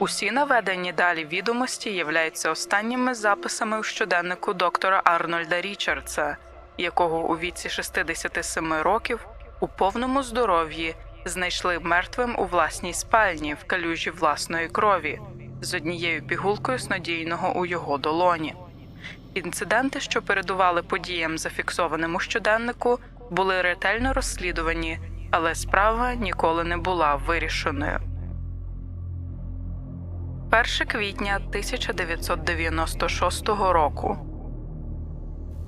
Усі наведені далі відомості являються останніми записами у щоденнику доктора Арнольда Річардса, якого у віці 67 років у повному здоров'ї знайшли мертвим у власній спальні в калюжі власної крові з однією пігулкою снодійного у його долоні. Інциденти, що передували подіям, зафіксованим у щоденнику, були ретельно розслідувані, але справа ніколи не була вирішеною. 1 квітня 1996 року.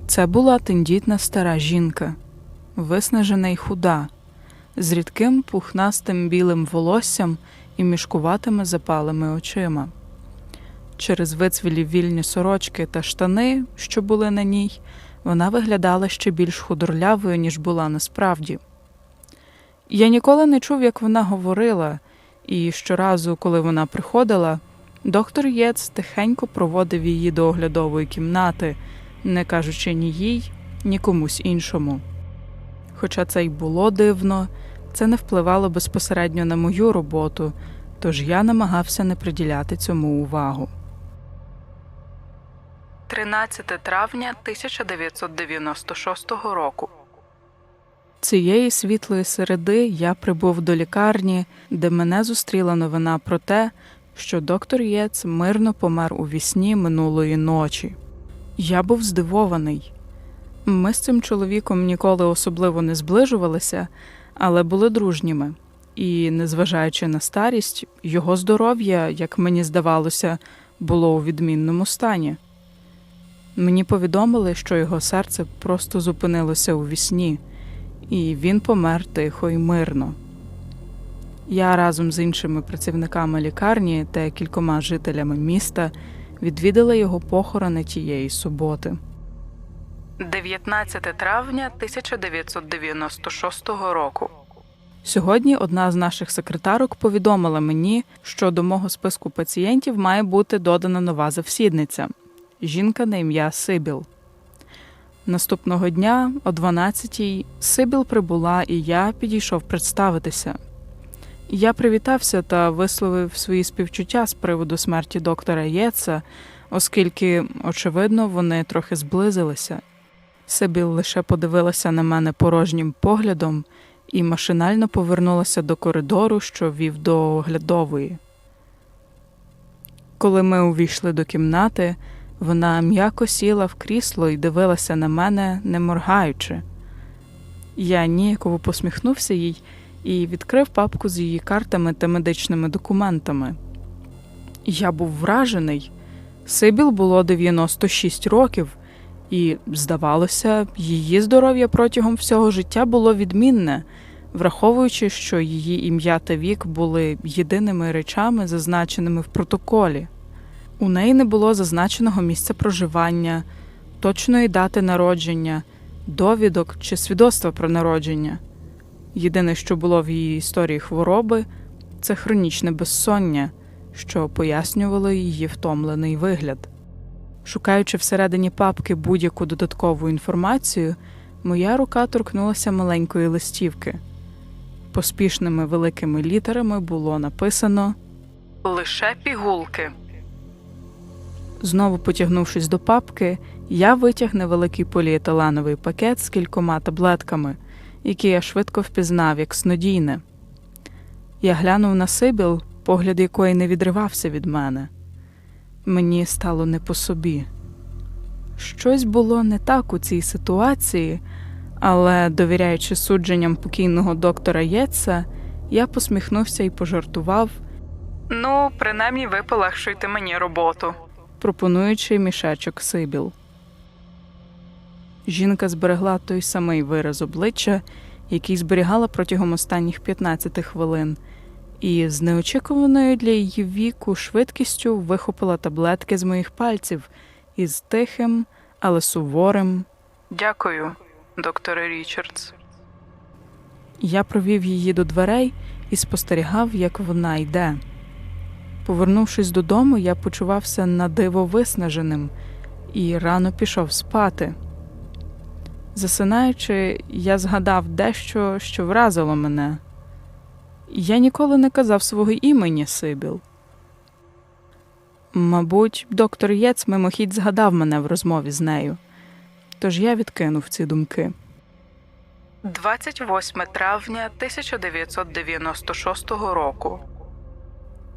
Це була тендітна стара жінка, виснажена й худа, з рідким пухнастим білим волоссям і мішкуватими запалими очима. Через вицвілі вільні сорочки та штани, що були на ній, вона виглядала ще більш худорлявою, ніж була насправді. Я ніколи не чув, як вона говорила, і щоразу, коли вона приходила, доктор Єц тихенько проводив її до оглядової кімнати, не кажучи ні їй, ні комусь іншому. Хоча це й було дивно, це не впливало безпосередньо на мою роботу, тож я намагався не приділяти цьому увагу. 13 травня 1996 року. Цієї світлої середи я прибув до лікарні, де мене зустріла новина про те, що доктор Єц мирно помер у вісні минулої ночі. Я був здивований. Ми з цим чоловіком ніколи особливо не зближувалися, але були дружніми. І, незважаючи на старість, його здоров'я, як мені здавалося, було у відмінному стані. Мені повідомили, що його серце просто зупинилося у вісні, і він помер тихо і мирно. Я разом з іншими працівниками лікарні та кількома жителями міста відвідала його похорони тієї суботи. 19 травня 1996 року. Сьогодні одна з наших секретарок повідомила мені, що до мого списку пацієнтів має бути додана нова завсідниця жінка на ім'я Сибіл. Наступного дня, о 12-й, Сибіл прибула, і я підійшов представитися. Я привітався та висловив свої співчуття з приводу смерті доктора Єца, оскільки, очевидно, вони трохи зблизилися. Сибіл лише подивилася на мене порожнім поглядом і машинально повернулася до коридору, що вів до оглядової. Коли ми увійшли до кімнати, вона м'яко сіла в крісло і дивилася на мене, не моргаючи. Я ніяково посміхнувся їй і відкрив папку з її картами та медичними документами. Я був вражений. Сибіл було 96 років, і, здавалося, її здоров'я протягом всього життя було відмінне, враховуючи, що її ім'я та вік були єдиними речами, зазначеними в протоколі. У неї не було зазначеного місця проживання, точної дати народження, довідок чи свідоцтва про народження. Єдине, що було в її історії хвороби, це хронічне безсоння, що пояснювало її втомлений вигляд. Шукаючи всередині папки будь-яку додаткову інформацію, моя рука торкнулася маленької листівки. Поспішними великими літерами було написано Лише пігулки. Знову потягнувшись до папки, я витяг невеликий поліетиленовий пакет з кількома таблетками, які я швидко впізнав як снодійне. Я глянув на Сибіл, погляд якої не відривався від мене. Мені стало не по собі. Щось було не так у цій ситуації, але, довіряючи судженням покійного доктора Єтса, я посміхнувся і пожартував. Ну, принаймні ви полегшуєте мені роботу, пропонуючи мішечок Сибіл. Жінка зберегла той самий вираз обличчя, який зберігала протягом останніх 15 хвилин, і з неочікуваною для її віку швидкістю вихопила таблетки з моїх пальців із тихим, але суворим. Дякую, докторе Річардс. Я провів її до дверей і спостерігав, як вона йде. Повернувшись додому, я почувався на диво виснаженим і рано пішов спати. Засинаючи, я згадав дещо, що вразило мене. Я ніколи не казав свого імені Сибіл. Мабуть, доктор Єц мимохідь згадав мене в розмові з нею, тож я відкинув ці думки. 28 травня 1996 року.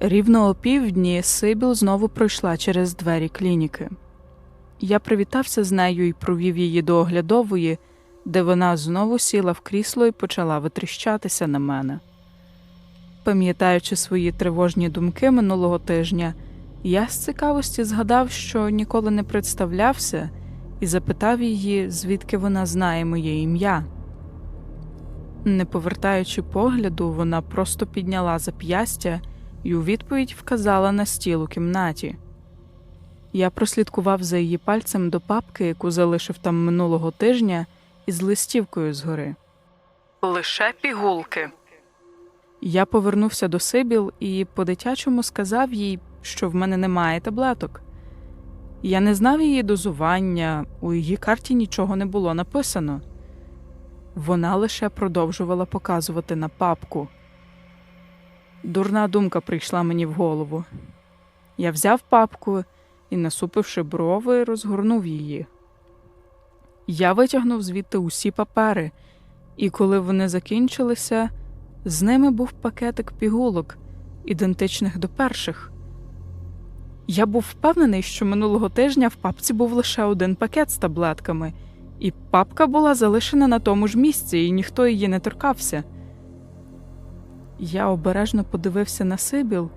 Рівно о півдні Сибіл знову пройшла через двері клініки. Я привітався з нею і провів її до оглядової, де вона знову сіла в крісло і почала витріщатися на мене. Пам'ятаючи свої тривожні думки минулого тижня, я з цікавості згадав, що ніколи не представлявся, і запитав її, звідки вона знає моє ім'я. Не повертаючи погляду, вона просто підняла зап'ястя і у відповідь вказала на стіл у кімнаті. Я прослідкував за її пальцем до папки, яку залишив там минулого тижня, із листівкою згори. Лише пігулки. Я повернувся до Сибіл і по-дитячому сказав їй, що в мене немає таблеток. Я не знав її дозування, у її карті нічого не було написано. Вона лише продовжувала показувати на папку. Дурна думка прийшла мені в голову. Я взяв папку і, насупивши брови, розгорнув її. Я витягнув звідти усі папери, і коли вони закінчилися, з ними був пакетик пігулок, ідентичних до перших. Я був впевнений, що минулого тижня в папці був лише один пакет з таблетками, і папка була залишена на тому ж місці, і ніхто її не торкався. Я обережно подивився на Сибіл,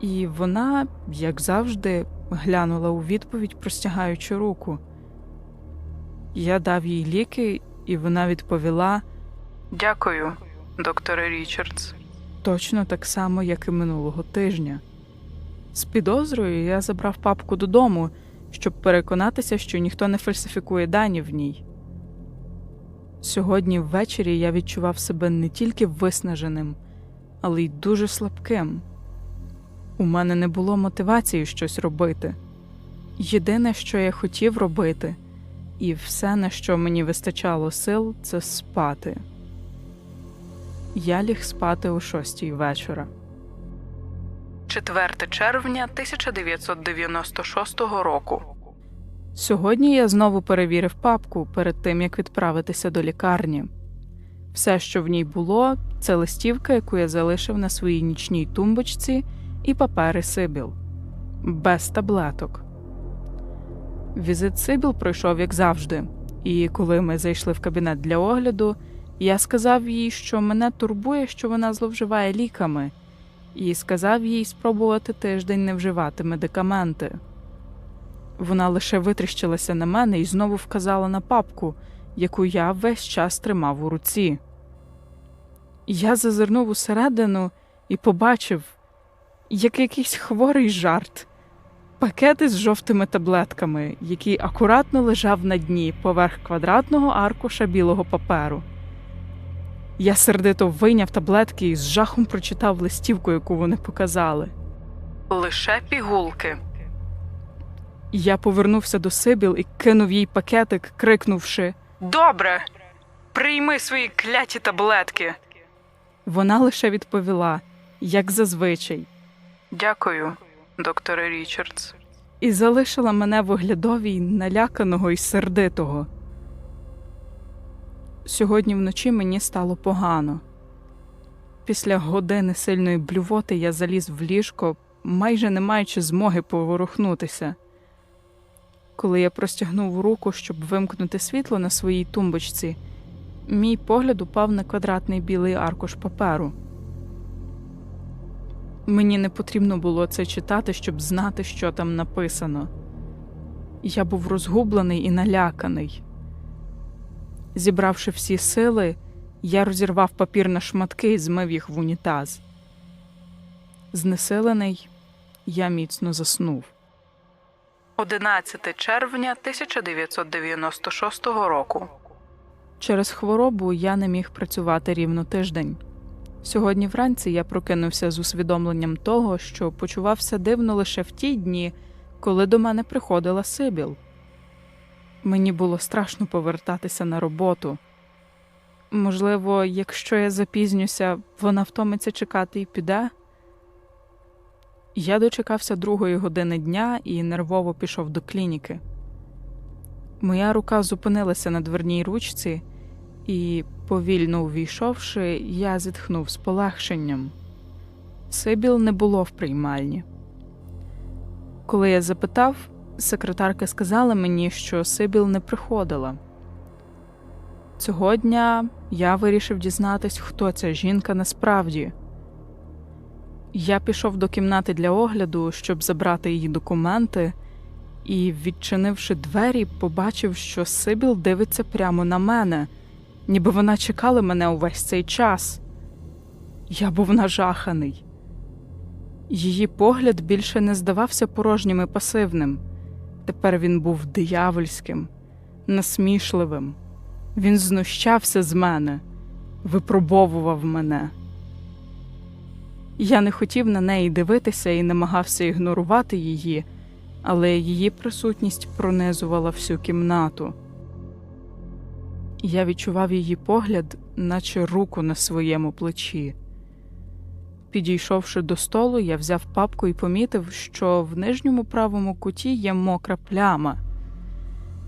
і вона, як завжди, глянула у відповідь, простягаючи руку. Я дав їй ліки, і вона відповіла Дякую, докторе Річардс. Точно так само, як і минулого тижня. З підозрою я забрав папку додому, щоб переконатися, що ніхто не фальсифікує дані в ній. Сьогодні ввечері я відчував себе не тільки виснаженим, але й дуже слабким. У мене не було мотивації щось робити. Єдине, що я хотів робити, і все, на що мені вистачало сил, це спати. Я ліг спати о шостій вечора. 4 червня 1996 року. Сьогодні я знову перевірив папку перед тим, як відправитися до лікарні. Все, що в ній було, це листівка, яку я залишив на своїй нічній тумбочці, і папери Сибіл. Без таблеток. Візит Сибіл пройшов як завжди, і коли ми зайшли в кабінет для огляду, я сказав їй, що мене турбує, що вона зловживає ліками, і сказав їй спробувати тиждень не вживати медикаменти. Вона лише витріщилася на мене і знову вказала на папку, яку я весь час тримав у руці. Я зазирнув усередину і побачив, як якийсь хворий жарт, пакети з жовтими таблетками, який акуратно лежав на дні поверх квадратного аркуша білого паперу. Я сердито вийняв таблетки і з жахом прочитав листівку, яку вони показали. Лише пігулки. Я повернувся до Сибіл і кинув їй пакетик, крикнувши Добре, прийми свої кляті таблетки. Вона лише відповіла, як зазвичай. Дякую, докторе Річардс. І залишила мене в оглядовій наляканого і сердитого. Сьогодні вночі мені стало погано. Після години сильної блювоти я заліз в ліжко, майже не маючи змоги поворухнутися. Коли я простягнув руку, щоб вимкнути світло на своїй тумбочці, мій погляд упав на квадратний білий аркуш паперу. Мені не потрібно було це читати, щоб знати, що там написано. Я був розгублений і наляканий. Зібравши всі сили, я розірвав папір на шматки і змив їх в унітаз. Знесилений, я міцно заснув. 11 червня 1996 року. Через хворобу я не міг працювати рівно тиждень. Сьогодні вранці я прокинувся з усвідомленням того, що почувався дивно лише в ті дні, коли до мене приходила Сибіл. Мені було страшно повертатися на роботу. Можливо, якщо я запізнюся, вона втомиться чекати і піде. Я дочекався другої години дня і нервово пішов до клініки. Моя рука зупинилася на дверній ручці, і, повільно увійшовши, я зітхнув з полегшенням. Сибіл не було в приймальні. Коли я запитав, секретарка сказала мені, що Сибіл не приходила. Цього дня я вирішив дізнатись, хто ця жінка насправді. Я пішов до кімнати для огляду, щоб забрати її документи, і, відчинивши двері, побачив, що Сибіл дивиться прямо на мене, ніби вона чекала мене увесь цей час. Я був нажаханий. Її погляд більше не здавався порожнім і пасивним. Тепер він був диявольським, насмішливим. Він знущався з мене, випробовував мене. Я не хотів на неї дивитися і намагався ігнорувати її, але її присутність пронизувала всю кімнату. Я відчував її погляд, наче руку на своєму плечі. Підійшовши до столу, я взяв папку і помітив, що в нижньому правому куті є мокра пляма.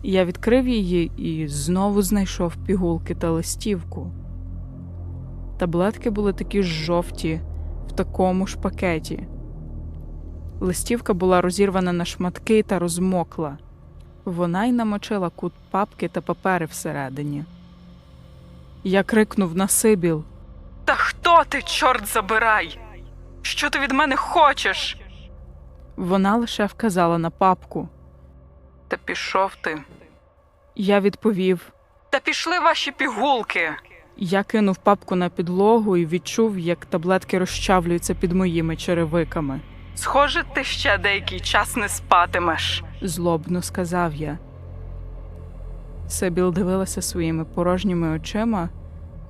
Я відкрив її і знову знайшов пігулки та листівку. Таблетки були такі ж жовті, в такому ж пакеті. Листівка була розірвана на шматки та розмокла. Вона й намочила кут папки та папери всередині. Я крикнув на Сибіл. Та хто ти, чорт забирай? Що ти від мене хочеш? Вона лише вказала на папку. Та пішов ти. Я відповів Та пішли ваші пігулки. Я кинув папку на підлогу і відчув, як таблетки розчавлюються під моїми черевиками. Схоже, ти ще деякий час не спатимеш, злобно сказав я. Сибіл дивилася своїми порожніми очима,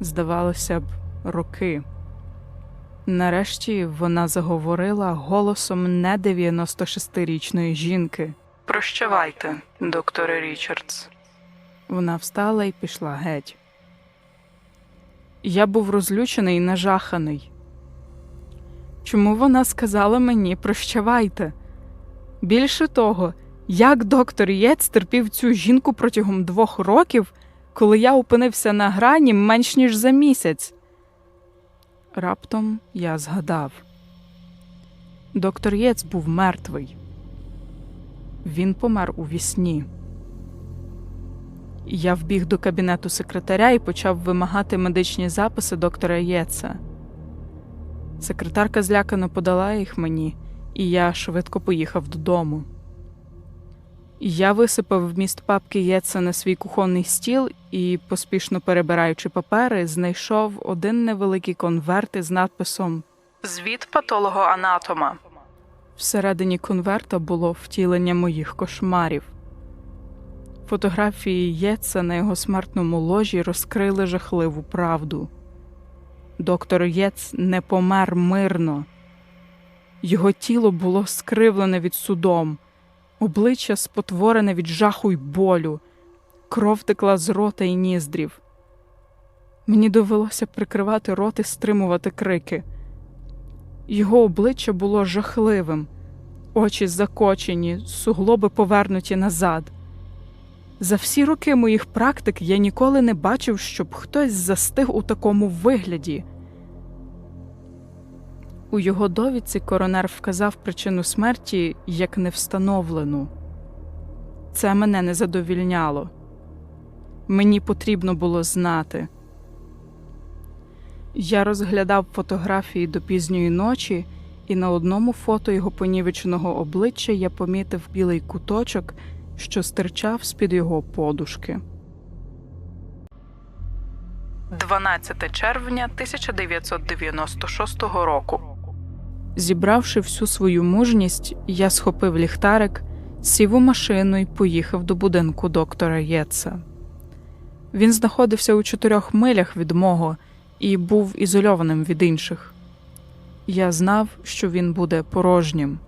здавалося б, роки. Нарешті вона заговорила голосом не 96-річної жінки. Прощавайте, докторе Річардс. Вона встала і пішла геть. Я був розлючений і нажаханий. Чому вона сказала мені прощавайте? Більше того, як доктор Єц терпів цю жінку протягом двох років, коли я опинився на грані менш ніж за місяць. Раптом я згадав доктор Єц був мертвий. Він помер у вісні. Я вбіг до кабінету секретаря і почав вимагати медичні записи доктора Єца. Секретарка злякано подала їх мені, і я швидко поїхав додому. Я висипав вміст папки Єца на свій кухонний стіл і, поспішно перебираючи папери, знайшов один невеликий конверт із надписом Звіт патолого-анатома. Всередині конверта було втілення моїх кошмарів. Фотографії Єца на його смертному ложі розкрили жахливу правду. Доктор Єц не помер мирно. Його тіло було скривлене від судом, обличчя спотворене від жаху й болю, кров текла з рота й ніздрів. Мені довелося прикривати рот і стримувати крики. Його обличчя було жахливим, очі закочені, суглоби повернуті назад. За всі роки моїх практик я ніколи не бачив, щоб хтось застиг у такому вигляді. У його довідці коронер вказав причину смерті як невстановлену. Це мене не задовільняло. Мені потрібно було знати. Я розглядав фотографії до пізньої ночі, і на одному фото його понівеченого обличчя я помітив білий куточок, що стирчав з-під його подушки. 12 червня 1996 року. Зібравши всю свою мужність, я схопив ліхтарик, сів у машину і поїхав до будинку доктора Єтса. Він знаходився у чотирьох милях від мого і був ізольованим від інших. Я знав, що він буде порожнім.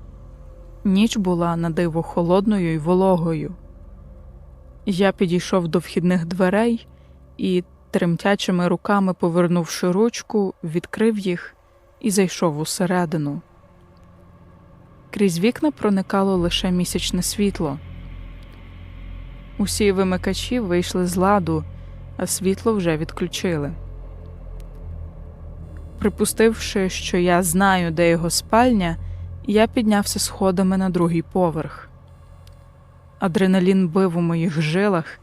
Ніч була на диво холодною і вологою. Я підійшов до вхідних дверей і, тремтячими руками повернувши ручку, відкрив їх і зайшов усередину. Крізь вікна проникало лише місячне світло. Усі вимикачі вийшли з ладу, а світло вже відключили. Припустивши, що я знаю, де його спальня, я піднявся сходами на другий поверх. Адреналін бив у моїх жилах,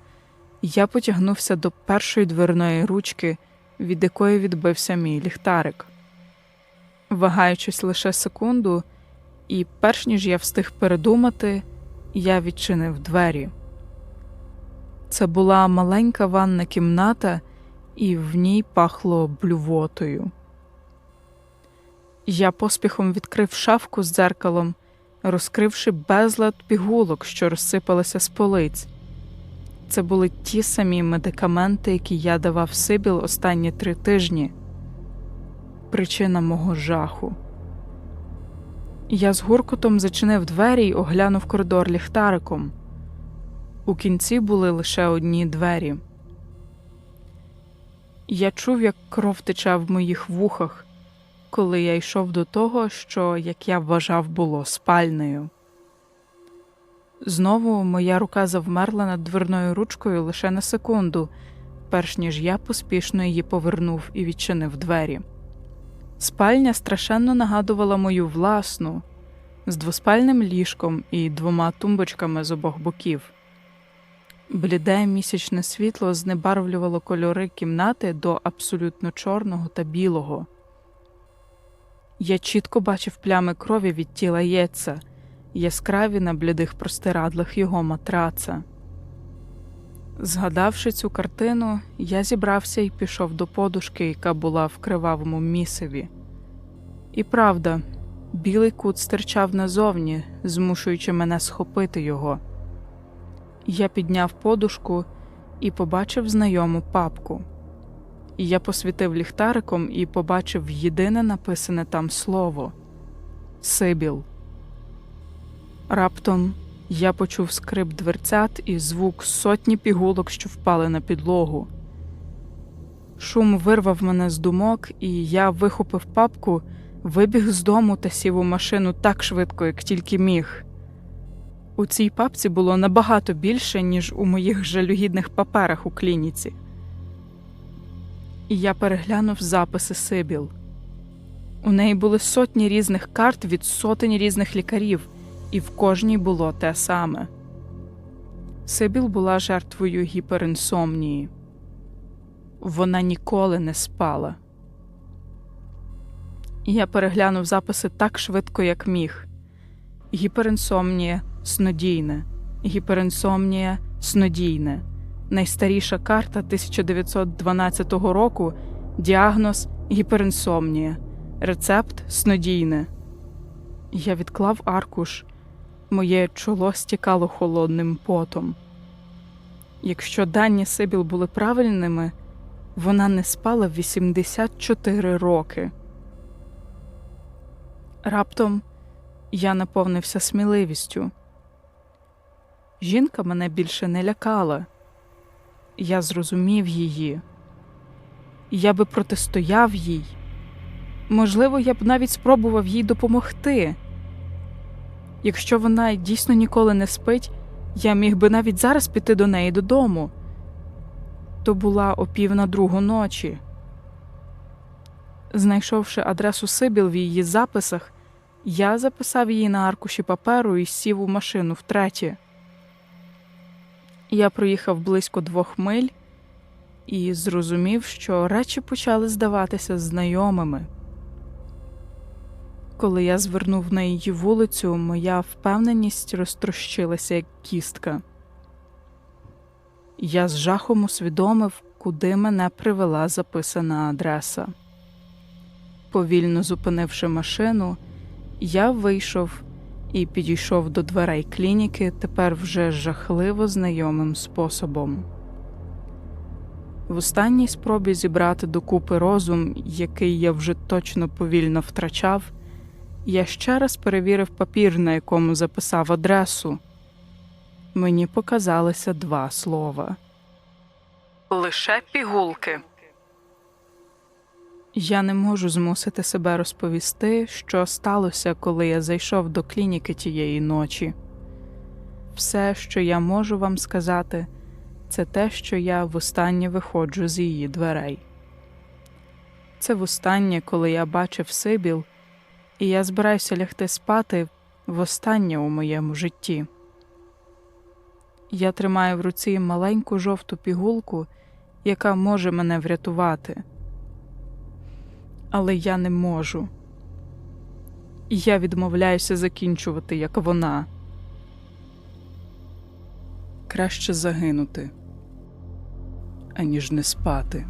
і я потягнувся до першої дверної ручки, від якої відбився мій ліхтарик. Вагаючись лише секунду, і перш ніж я встиг передумати, я відчинив двері. Це була маленька ванна кімната, і в ній пахло блювотою. Я поспіхом відкрив шафку з дзеркалом, розкривши безлад пігулок, що розсипалися з полиць. Це були ті самі медикаменти, які я давав Сибіл останні три тижні. Причина мого жаху. Я з гуркотом зачинив двері й оглянув коридор ліхтариком. У кінці були лише одні двері. Я чув, як кров тече в моїх вухах, коли я йшов до того, що, як я вважав, було спальнею. Знову моя рука завмерла над дверною ручкою лише на секунду, перш ніж я поспішно її повернув і відчинив двері. Спальня страшенно нагадувала мою власну, з двоспальним ліжком і двома тумбочками з обох боків. Бліде місячне світло знебарвлювало кольори кімнати до абсолютно чорного та білого. Я чітко бачив плями крові від тіла Єца, яскраві на блідих простирадлах його матраца. Згадавши цю картину, я зібрався і пішов до подушки, яка була в кривавому місиві. І правда, білий кут стирчав назовні, змушуючи мене схопити його. Я підняв подушку і побачив знайому папку. Я посвітив ліхтариком і побачив єдине написане там слово Сибіл. Раптом я почув скрип дверцят і звук сотні пігулок, що впали на підлогу. Шум вирвав мене з думок, і я вихопив папку, вибіг з дому та сів у машину так швидко, як тільки міг. У цій папці було набагато більше, ніж у моїх жалюгідних паперах у клініці. І я переглянув записи Сибіл. У неї були сотні різних карт від сотень різних лікарів, і в кожній було те саме. Сибіл була жертвою гіперінсомнії. Вона ніколи не спала. Я переглянув записи так швидко, як міг. Гіперінсомнія снодійне, гіперінсомнія снодійне. Найстаріша карта 1912 року діагноз гіперінсомнія, рецепт снодійне. Я відклав аркуш, моє чоло стікало холодним потом. Якщо дані Сибіл були правильними, вона не спала 84 роки. Раптом я наповнився сміливістю. Жінка мене більше не лякала. Я зрозумів її. Я би протистояв їй. Можливо, я б навіть спробував їй допомогти. Якщо вона дійсно ніколи не спить, я міг би навіть зараз піти до неї додому. То була о пів на другу ночі. Знайшовши адресу Сибіл в її записах, я записав її на аркуші паперу і сів у машину втретє. Я проїхав близько двох миль і зрозумів, що речі почали здаватися знайомими. Коли я звернув на її вулицю, моя впевненість розтрощилася як кістка. Я з жахом усвідомив, куди мене привела записана адреса. Повільно зупинивши машину, я вийшов і підійшов до дверей клініки тепер вже жахливо знайомим способом. В останній спробі зібрати докупи розум, який я вже точно повільно втрачав, я ще раз перевірив папір, на якому записав адресу. Мені показалися два слова. Лише пігулки. Я не можу змусити себе розповісти, що сталося, коли я зайшов до клініки тієї ночі. Все, що я можу вам сказати, це те, що я востаннє виходжу з її дверей. Це востаннє, коли я бачив Сибіл, і я збираюся лягти спати востаннє у моєму житті. Я тримаю в руці маленьку жовту пігулку, яка може мене врятувати. Але я не можу. Я відмовляюся закінчувати, як вона. Краще загинути, аніж не спати.